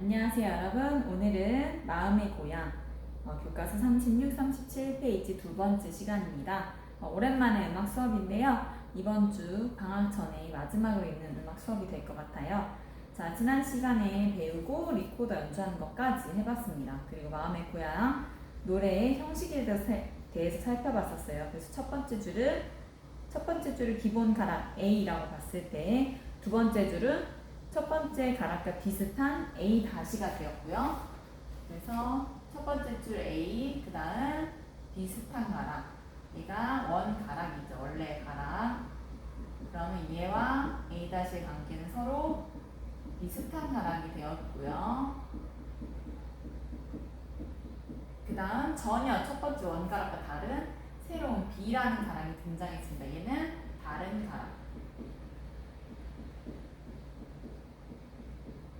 안녕하세요 여러분. 오늘은 마음의 고향 어, 교과서 36, 37페이지 두 번째 시간입니다. 어, 오랜만에 음악 수업인데요. 이번 주 방학 전에 마지막으로 있는 음악 수업이 될 것 같아요. 자 지난 시간에 배우고 리코더 연주하는 것까지 해봤습니다. 그리고 마음의 고향 노래의 형식에 대해서, 살펴봤었어요. 그래서 첫 번째 줄은 첫 번째 줄을 기본 가락 A라고 봤을 때 두 번째 줄은 첫 번째 가락과 비슷한 A 다시가 되었고요. 그래서 첫 번째 줄 A, 그 다음 비슷한 가락. 얘가 원 가락이죠. 원래 가락. 그러면 얘와 A 다시의 관계는 서로 비슷한 가락이 되었고요. 그 다음 전혀 첫 번째 원 가락과 다른 새로운 B라는 가락이 등장했습니다. 얘는 다른 가락.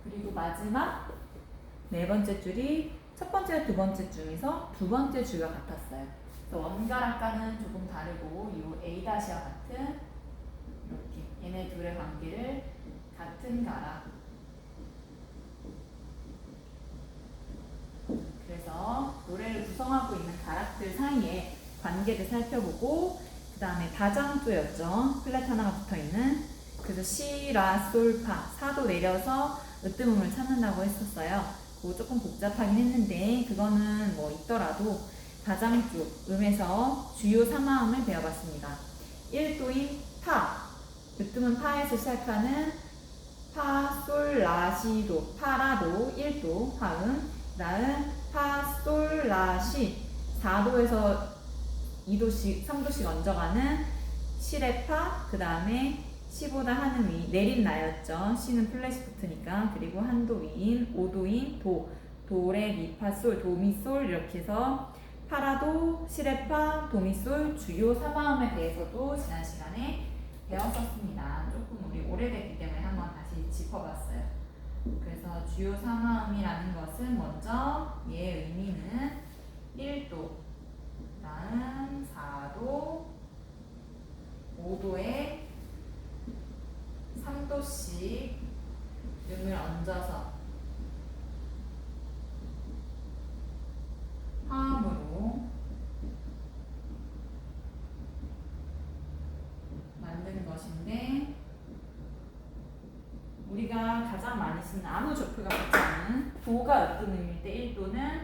그리고 마지막 네 번째 줄이 첫 번째, 두 번째 중에서 두 번째 줄과 같았어요. 그래서 원가락과는 조금 다르고 이 A 다시와 같은 이렇게 얘네 둘의 관계를 같은 가락. 그래서 노래를 구성하고 있는 가락들 사이에 관계를 살펴보고 그 다음에 다장조였죠. 플랫 하나가 붙어 있는. 그래서 시, 라, 솔, 파 사도 내려서 으뜸음을 찾는다고 했었어요. 그거 조금 복잡하긴 했는데 그거는 뭐 있더라도 다장조 음에서 주요 3화음을 배워봤습니다. 1도인 파 으뜸은 파에서 시작하는 파, 솔, 라, 시 도 파라도 1도 화음 그 다음 파, 솔, 라, 시 4도에서 2도씩 3도씩 얹어가는 시레파 그 다음에 시보다 한음 위 내림 나였죠. 시는 플랫이 붙으니까 그리고 한도 위인 오도인 도 도레 미 파 솔 도 미 솔 이렇게 해서 파라도 시레파 도미솔 주요 사마음에 대해서도 지난 시간에 배웠었습니다. 조금 우리 오래됐기 때문에 한번 다시 짚어봤어요. 그래서 주요 사마음이라는 것은 먼저 얘의 의미는 1도, 다음 4도, 5도의 3도씩 음을 얹어서 화음으로 만든 것인데 우리가 가장 많이 쓰는 아무 조표가 붙지 않은 도가 어떤 의미일 때 1도는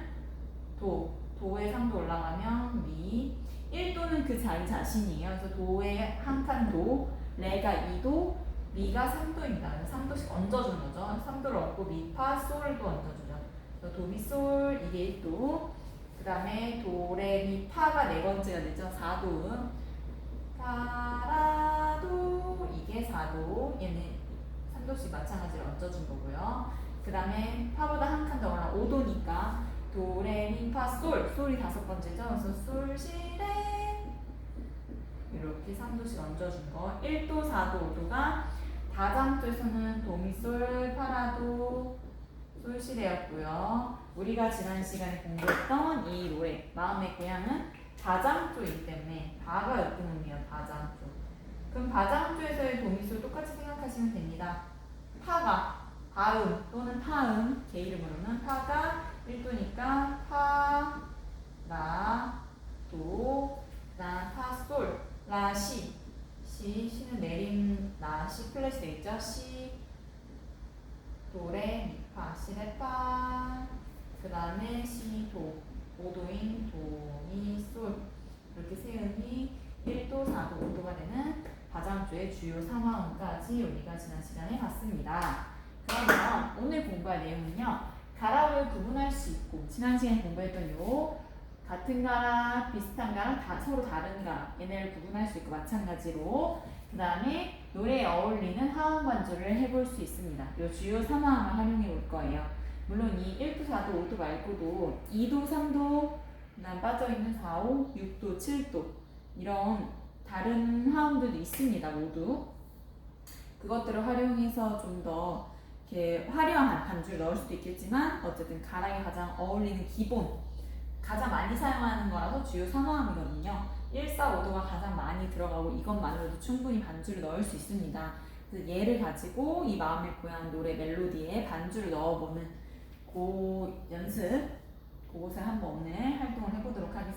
도, 도에 3도 올라가면 미 1도는 그 자리 자신이에요. 그래서 도에 한칸 도, 레가 2도, 미가 3도입니다. 3도씩 얹어주는 거죠. 3도를 얹고 미파 솔도 얹어주죠. 그래서 도, 미, 솔 이게 1도. 그 다음에 도, 레, 미, 파가 네 번째가 되죠. 4도음. 파라도 이게 4도. 얘는 3도씩 마찬가지로 얹어준 거고요. 그 다음에 파보다 한 칸 더 올라 5도니까 도, 레, 미, 파, 솔. 솔이 다섯 번째죠. 그래서 솔, 시, 레. 이렇게 3도씩 얹어준 거. 1도, 4도, 5도가 다장조에서는 도미솔, 파라도, 솔시레였고요. 우리가 지난 시간에 공부했던 이 노래 마음의 고향은 다장조이기 때문에 다가 였음이에요. 다장조. 그럼 다장조에서의 도미솔 똑같이 생각하시면 됩니다. 파가 다음 또는 파음 제 이름으로는 파가 1도니까 파, 라, 도, 라, 파, 솔, 라, 시 시, 시는 내림, 나, 시 플래시 돼 있죠? 시, 도 레, 미 파, 시 레 파 그 다음에 시, 도, 오도인, 도, 미, 솔 이렇게 세 음이 1도, 4도, 5도가 되는 가장조의 주요 3화음까지 우리가 지난 시간에 봤습니다. 그러면 오늘 공부할 내용은요. 가락을 구분할 수 있고 지난 시간에 공부했던 요 같은 가락, 비슷한 가락, 다 서로 다른 가락 얘네를 구분할 수 있고 마찬가지로 그 다음에 노래에 어울리는 하음 반주를 해볼 수 있습니다. 요 주요 3화음을 활용해 볼 거예요. 물론 이 1도, 4도, 5도 말고도 2도, 3도, 그다음 빠져있는 4, 5, 6도, 7도 이런 다른 화음들도 있습니다. 모두 그것들을 활용해서 좀더 이렇게 화려한 반주를 넣을 수도 있겠지만 어쨌든 가락에 가장 어울리는 기본 가장 많이 사용하는 거라서 주요 3화음이거든요. 1, 4, 5도가 가장 많이 들어가고 이것만으로도 충분히 반주를 넣을 수 있습니다. 그래서 얘를 가지고 이 마음의 고향 노래 멜로디에 반주를 넣어보는 그 연습 그곳을 한번 오늘 활동을 해보도록 하겠습니다.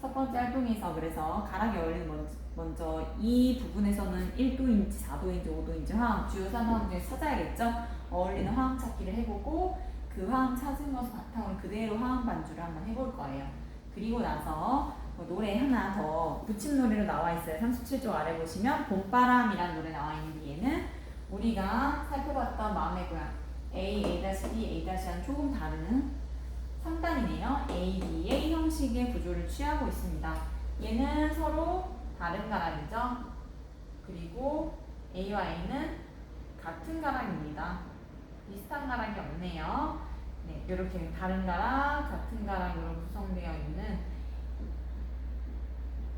첫 번째 활동에서 그래서 가락이 어울리는 먼저, 먼저 이 부분에서는 1도인지 4도인지 5도인지 화음 주요 산화음 중에 찾아야겠죠. 어울리는 화음 찾기를 해보고 그 화음 찾은 것을 바탕으로 그대로 화음 반주를 한번 해볼 거예요. 그리고 나서 뭐 노래 하나 더 붙임 노래로 나와 있어요. 37쪽 아래 보시면 봄바람이라는 노래 나와 있는 뒤에는 우리가 살펴봤던 마음의 고향 A, A-B, A-한 조금 다른 3단이네요. A, B, A 형식의 구조를 취하고 있습니다. 얘는 서로 다른 가락이죠. 그리고 A와 A는 같은 가락입니다. 비슷한 가락이 없네요. 네, 이렇게 다른 가락, 같은 가락으로 구성되어 있는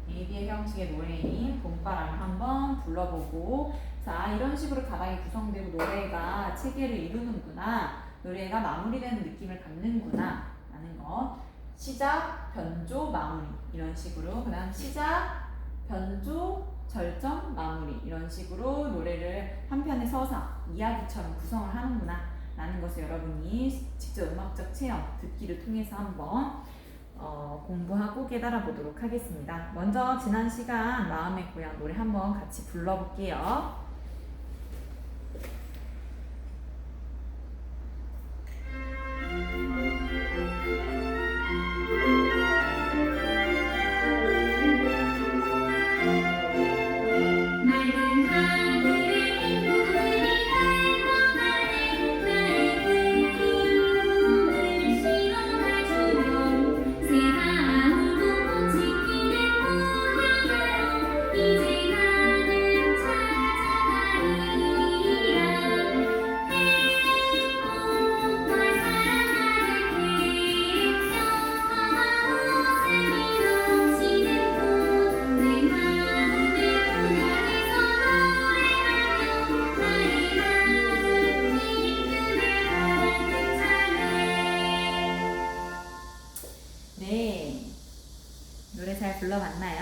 AB의 형식의 노래인 봄바람을 한번 불러보고 자 이런 식으로 가락이 구성되고 노래가 체계를 이루는구나 노래가 마무리되는 느낌을 갖는구나 라는 것 시작, 변조, 마무리 이런 식으로 그 다음 시작, 변조, 절정, 마무리 이런 식으로 노래를 한 편의 서사, 이야기처럼 구성을 하는구나 라는 것을 여러분이 직접 음악적 체험, 듣기를 통해서 한번 어, 공부하고 깨달아 보도록 하겠습니다. 먼저 지난 시간 마음의 고향 노래 한번 같이 불러볼게요. 네. 노래 잘 불러봤나요?